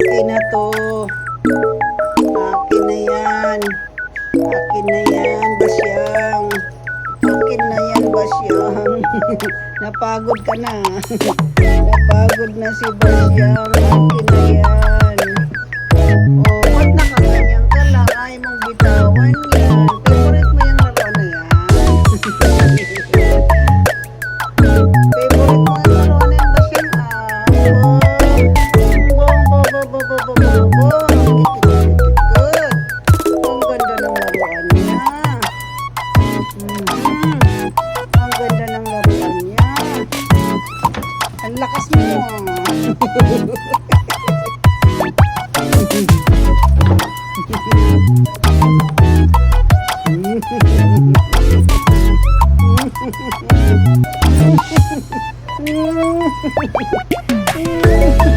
Akin na to. Akin na yan. Akin na yan, Basyang. Akin na yan, Basyang. Napagod ka na. Napagod na si Basyang. Akin na yan. Oh, ba't nakaganyan ka lang? Ayaw mong bitawan yan. Favorite mo yung laro na yan. Favorite mo yung laro na yan, Basyang. Ah, Ang lakas niyo. Mm-hmm.